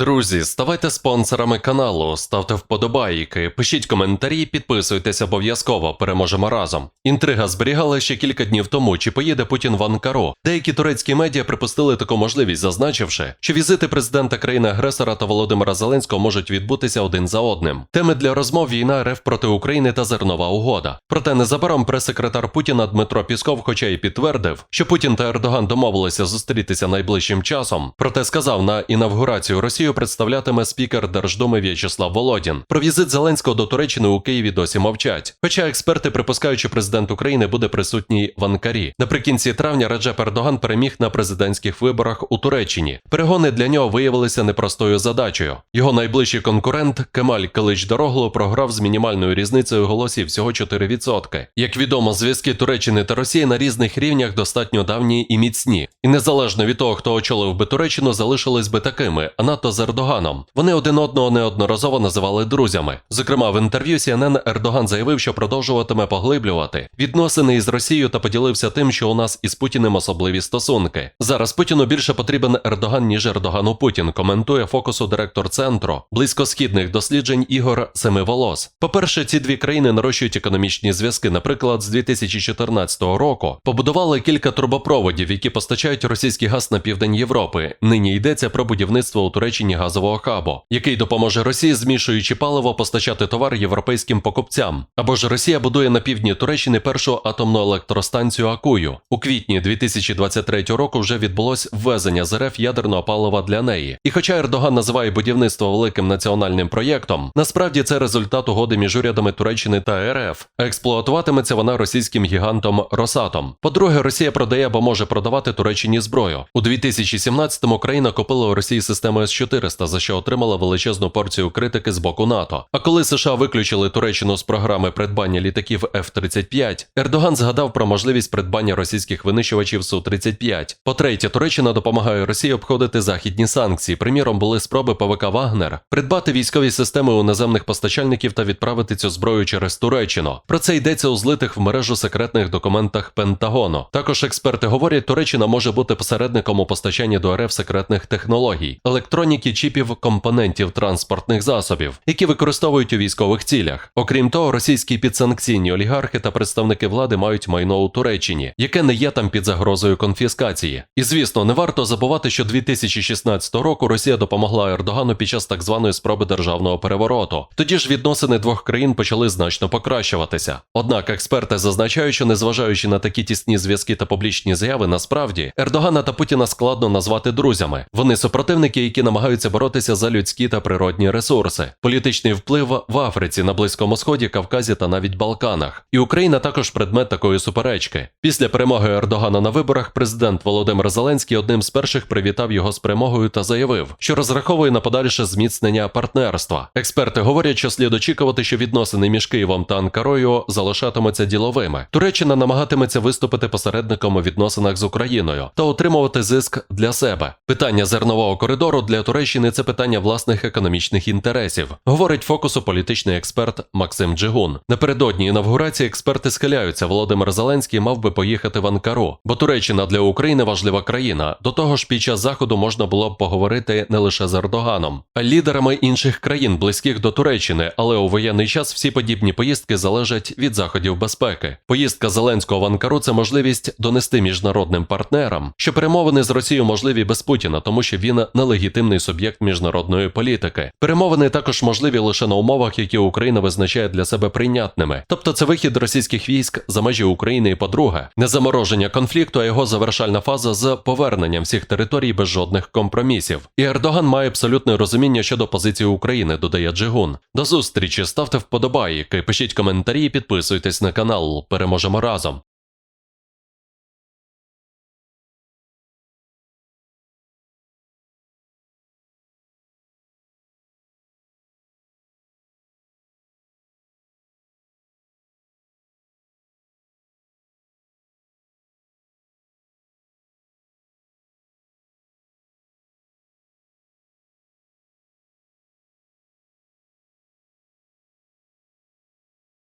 Друзі, ставайте спонсорами каналу, ставте вподобайки, пишіть коментарі, підписуйтесь обов'язково, переможемо разом. Інтрига зберігала ще кілька днів тому, чи поїде Путін в Анкару. Деякі турецькі медіа припустили таку можливість, зазначивши, що візити президента країни-агресора та Володимира Зеленського можуть відбутися один за одним. Теми для розмов війна РФ проти України та зернова угода. Проте незабаром прес-секретар Путіна Дмитро Пісков, хоча й підтвердив, що Путін та Ердоган домовилися зустрітися найближчим часом, проте сказав на інавгурацію Росію представлятиме спікер Держдуми В'ячеслав Володін. Про візит Зеленського до Туреччини у Києві досі мовчать. Хоча експерти припускають, що президент України буде присутній в Анкарі. Наприкінці травня Реджеп Ердоган переміг на президентських виборах у Туреччині. Перегони для нього виявилися непростою задачею. Його найближчий конкурент Кемаль Килич Дорогло програв з мінімальною різницею голосів всього 4%. Як відомо, зв'язки Туреччини та Росії на різних рівнях достатньо давні і міцні. І незалежно від того, хто очолив би Туреччину, залишились би такими, а НАТО з Ердоганом. Вони один одного неодноразово називали друзями. Зокрема, в інтерв'ю CNN Ердоган заявив, що продовжуватиме поглиблювати відносини із Росією та поділився тим, що у нас із Путіним особливі стосунки. Зараз Путіну більше потрібен Ердоган, ніж Ердогану Путін. Коментує фокусу директор центру близькосхідних досліджень Ігор Семиволос. По-перше, ці дві країни нарощують економічні зв'язки. Наприклад, з 2014 року побудували кілька трубопроводів, які постачають російський газ на південь Європи. Нині йдеться про будівництво у Туреччині газового хабу, який допоможе Росії, змішуючи паливо, постачати товар європейським покупцям. Або ж Росія будує на півдні Туреччини першу атомну електростанцію Акую. У квітні 2023 року вже відбулось ввезення з РФ ядерного палива для неї. І хоча Ердоган називає будівництво великим національним проєктом, насправді це результат угоди між урядами Туреччини та РФ. Експлуатуватиметься вона російським гігантом Росатом. По-друге, Росія продає або може продавати Туреччині зброю. У 2017-му країна купила у Росії систему С-400, за що отримала величезну порцію критики з боку НАТО. А коли США виключили Туреччину з програми придбання літаків F-35, Ердоган згадав про можливість придбання російських винищувачів Су-35. По-третє, Туреччина допомагає Росії обходити західні санкції. Приміром, були спроби ПВК Вагнер придбати військові системи у наземних постачальників та відправити цю зброю через Туреччину. Про це йдеться у злитих в мережу секретних документах Пентагону. Також експерти говорять, Туреччина може бути посередником у постачанні до РФ секретних технологій, електроніки, чіпів, компонентів транспортних засобів, які використовують у військових цілях. Окрім того, російські підсанкційні олігархи та представники влади мають майно у Туреччині, яке не є там під загрозою конфіскації. І звісно, не варто забувати, що 2016 року Росія допомогла Ердогану під час так званої спроби державного перевороту. Тоді ж відносини двох країн почали значно покращуватися. Однак експерти зазначають, що незважаючи на такі тісні зв'язки та публічні заяви, насправді Ердогана та Путіна складно назвати друзями. Вони супротивники, які намагаються боротися за людські та природні ресурси, політичний вплив в Африці, на Близькому Сході, Кавказі та навіть Балканах. І Україна також предмет такої суперечки. Після перемоги Ердогана на виборах президент Володимир Зеленський одним з перших привітав його з перемогою та заявив, що розраховує на подальше зміцнення партнерства. Експерти говорять, що слід очікувати, що відносини між Києвом та Анкарою залишатимуться діловими. Туреччина намагатиметься виступити посередником у відносинах з Україною та отримувати зиск для себе. Питання зернового коридору для Туреччини це питання власних економічних інтересів, говорить фокусу політичний експерт Максим Джигун. Напередодні інавгурації експерти схиляються. Володимир Зеленський мав би поїхати в Анкару, бо Туреччина для України важлива країна. До того ж, під час заходу можна було б поговорити не лише з Ердоганом, а лідерами інших країн, близьких до Туреччини. Але у воєнний час всі подібні поїздки залежать від заходів безпеки. Поїздка Зеленського в Анкару це можливість донести міжнародним партнерам, що перемовини з Росією можливі без Путіна, тому що він нелегітимний суб'єкт міжнародної політики. Перемовини також можливі лише на умовах, які Україна визначає для себе прийнятними. Тобто це вихід російських військ за межі України і по-друге, не замороження конфлікту, а його завершальна фаза з поверненням всіх територій без жодних компромісів. І Ердоган має абсолютне розуміння щодо позиції України, додає Джигун. До зустрічі, ставте вподобайки, пишіть коментарі, і підписуйтесь на канал. Переможемо разом.